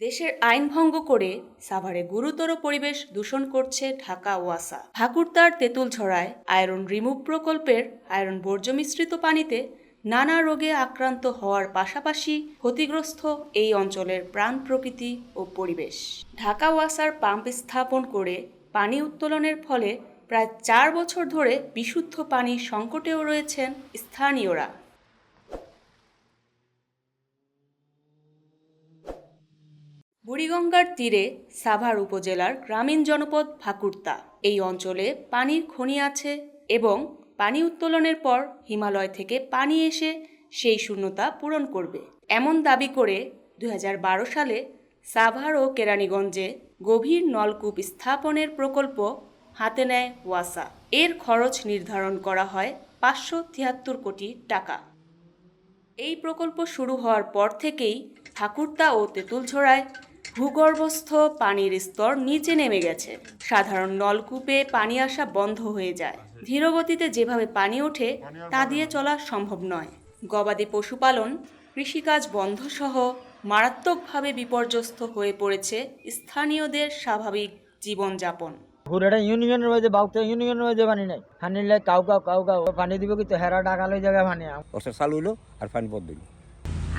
দেশের আইন ভঙ্গ করে সাভারে গুরুতর পরিবেশ দূষণ করছে ঢাকা ওয়াসা ঠাকুরতার তেঁতুল ছড়ায়, আয়রন রিমুভ প্রকল্পের আয়রন বর্জ্য মিশ্রিত পানিতে নানা রোগে আক্রান্ত হওয়ার পাশাপাশি ক্ষতিগ্রস্ত এই অঞ্চলের প্রাণ প্রকৃতি ও পরিবেশ। ঢাকা ওয়াসার পাম্প স্থাপন করে পানি উত্তোলনের ফলে প্রায় চার বছর ধরে বিশুদ্ধ পানির সংকটেও রয়েছেন স্থানীয়রা। বুড়িগঙ্গার তীরে সাভার উপজেলার গ্রামীণ জনপদ ফাকুর্তা এই অঞ্চলে পানির খনি আছে এবং পানি উত্তোলনের পর হিমালয় থেকে পানি এসে সেই শূন্যতা পূরণ করবে। এমন দাবি করে দু হাজার বারো সালে সাভার ও কেরানীগঞ্জে গভীর নলকূপ স্থাপনের প্রকল্প হাতে নেয় ওয়াসা। এর খরচ নির্ধারণ করা হয় পাঁচশো তিয়াত্তর কোটি টাকা। এই প্রকল্প শুরু হওয়ার পর থেকেই ঠাকুরতা ও তেঁতুলঝোড়ায় ভূগর্ভস্থ পানির স্তর নিচে নেমে গেছে। সাধারণ নলকূপে পানি আসা বন্ধ হয়ে যায়। ধীরগতিতে যেভাবে পানি ওঠে তা দিয়ে চলা সম্ভব নয়। গবাদি পশুপালন কৃষিকাজ বন্ধ সহ মারাত্মকভাবে বিপর্যস্ত হয়ে পড়েছে স্থানীয়দের স্বাভাবিক জীবনযাপন। ঘুরেটা ইউনিয়নের মধ্যে বাউতে ইউনিয়নের মধ্যে পানি নাই। পানি লাই কাউ কাউ কাউ কাউ। পানি দিব কিন্তু হেরা টাকা লই জায়গায় পানি আম। চালু হলো আর পানি বন্ধ হলো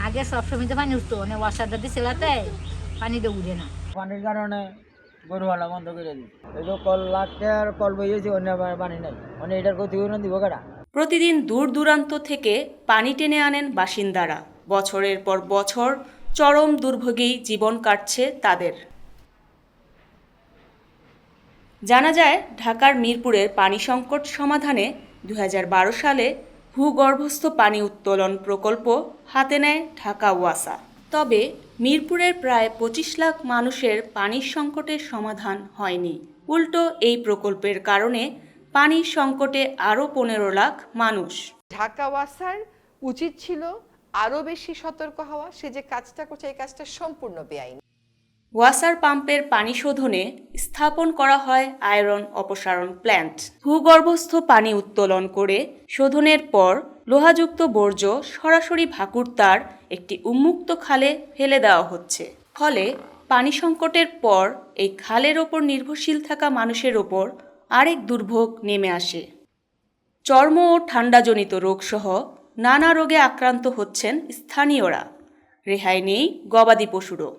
আগে সব সময় তো পানি উঠতো মানে ওয়াশারটা দিছিলাতে পানি দিয়ে উঠে না। পানির কারণে গরু হালা বন্ধ করে দিই এই তো কল লাগতে আর কল বইয়েছে অন্য পানি নাই। মানে এটার ক্ষতিপূরণ দিব কেটা প্রতিদিন দূর দূরান্ত থেকে পানি টেনে আনেন বাসিন্দারা। বছরের পর বছর চরম দুর্ভোগেই জীবন কাটছে তাদের। জানা যায় ঢাকার মিরপুরের পানি সংকট সমাধানে দুই হাজার বারো সালে ভূগর্ভস্থ পানি উত্তোলন প্রকল্প হাতে নেয় ঢাকা ওয়াসা। তবে মিরপুরের প্রায় পঁচিশ লাখ মানুষের পানির সংকটের সমাধান হয়নি। উল্টো এই প্রকল্পের কারণে পানির সংকটে আরও পনেরো লাখ মানুষ। ঢাকা ওয়াসার উচিত ছিল আরও বেশি সতর্ক হওয়া। সে যে কাজটা করছে এই কাজটা সম্পূর্ণ বেআইনি। ওয়াসার পাম্পের পানি শোধনে স্থাপন করা হয় আয়রন অপসারণ প্ল্যান্ট। ভূগর্ভস্থ পানি উত্তোলন করে শোধনের পর লোহাযুক্ত বর্জ্য সরাসরি ভাকুরতার একটি উন্মুক্ত খালে ফেলে দেওয়া হচ্ছে। ফলে পানি সংকটের পর এই খালের ওপর নির্ভরশীল থাকা মানুষের ওপর আরেক দুর্ভোগ নেমে আসে। চর্ম ও ঠান্ডাজনিত রোগসহ নানা রোগে আক্রান্ত হচ্ছেন স্থানীয়রা। রেহাই নেই গবাদি পশুরও।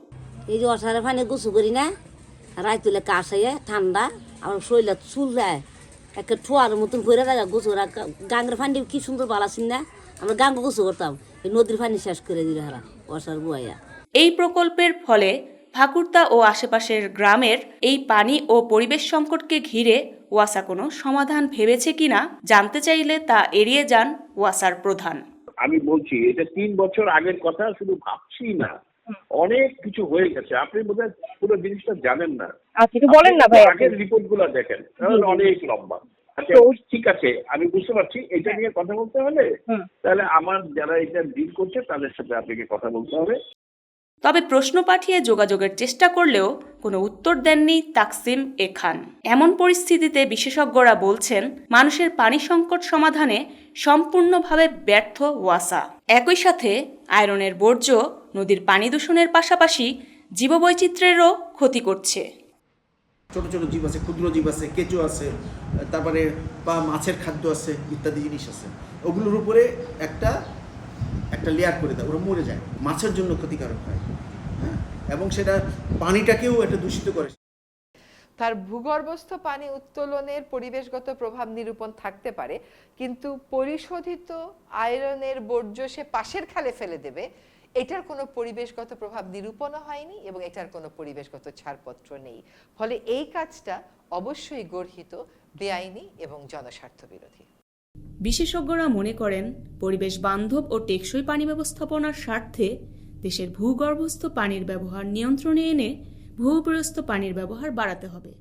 এই যে অসারে পানি গোসু করি না রায় তুলে কাশ ঠান্ডা আমার শরীরে চুল যায়। একে ঠোয়ার মতন করে রাখা গোসু গাঙ্গের পানি কি সুন্দর বালাসিন না? আমরা গাঙ্গ গোসু করতাম। এই নদীর পানি শেষ করে দিল হারা অসার বুয়াইয়া। এই প্রকল্পের ফলে ভাকুরতা ও আশেপাশের গ্রামের এই পানি ও পরিবেশ সংকটকে ঘিরে ওয়াসা কোনো সমাধান ভেবেছে কিনা জানতে চাইলে তা এড়িয়ে যান ওয়াসার প্রধান। আমি বলছি এটা তিন বছর আগের কথা শুধু ভাবছি না। অনেক কিছু হয়ে গেছে। আপনি বোধহয় পুরো জিনিসটা জানেন না। আচ্ছা বলেন না ভাই। আগের রিপোর্টগুলো দেখেন অনেক লম্বা। আচ্ছা ঠিক আছে আমি বুঝতে পারছি। এটা নিয়ে কথা বলতে হলে তাহলে আমার যারা এটা ডিল করছে তাদের সাথে আপনাকে কথা বলতে হবে। তবে প্রশ্ন পাঠিয়ে যোগাযোগের চেষ্টা করলেও কোনো উত্তর দেননি তাকসিম এ খান। এমন পরিস্থিতিতে বিশেষজ্ঞরা বলছেন মানুষের পানি সংকট সমাধানে সম্পূর্ণভাবে ব্যর্থ ওয়াসা। একই সাথে আয়রনের বর্জ্য নদীর পানি দূষণের পাশাপাশি জীববৈচিত্র্যেরও ক্ষতি করছে। ছোট ছোট জীব আছে ক্ষুদ্র জীব আছে কেঁচো আছে তারপরে বা মাছের খাদ্য আছে ইত্যাদি জিনিস আছে। ওগুলোর উপরে একটা একটা লেয়ার করে দেয় ওরা মরে যায়। মাছের জন্য ক্ষতিকারক হয় হ্যাঁ? এবং সেটা পানিটাকেও একটা দূষিত করে। তার ভূগর্ভস্থ পানি উত্তোলনের পরিবেশগত প্রভাব নিরূপণ থাকতে পারে কিন্তু পরিশোধিত আয়রনের বর্জ্য সে পাশের খালে ফেলে দেবে এটার কোনো পরিবেশগত প্রভাব নিরূপণও হয়নি এবং এটার কোনো পরিবেশগত ছাড়পত্র নেই। ফলে এই কাজটা অবশ্যই গর্হিত, বেআইনি এবং জনস্বার্থ বিরোধী। বিশেষজ্ঞরা মনে করেন, পরিবেশ বান্ধব ও টেকসই পানি ব্যবস্থাপনার স্বার্থে দেশের ভূগর্ভস্থ পানির ব্যবহার নিয়ন্ত্রণে এনে ভূপৃষ্ঠ পানির ব্যবহার বাড়াতে হবে।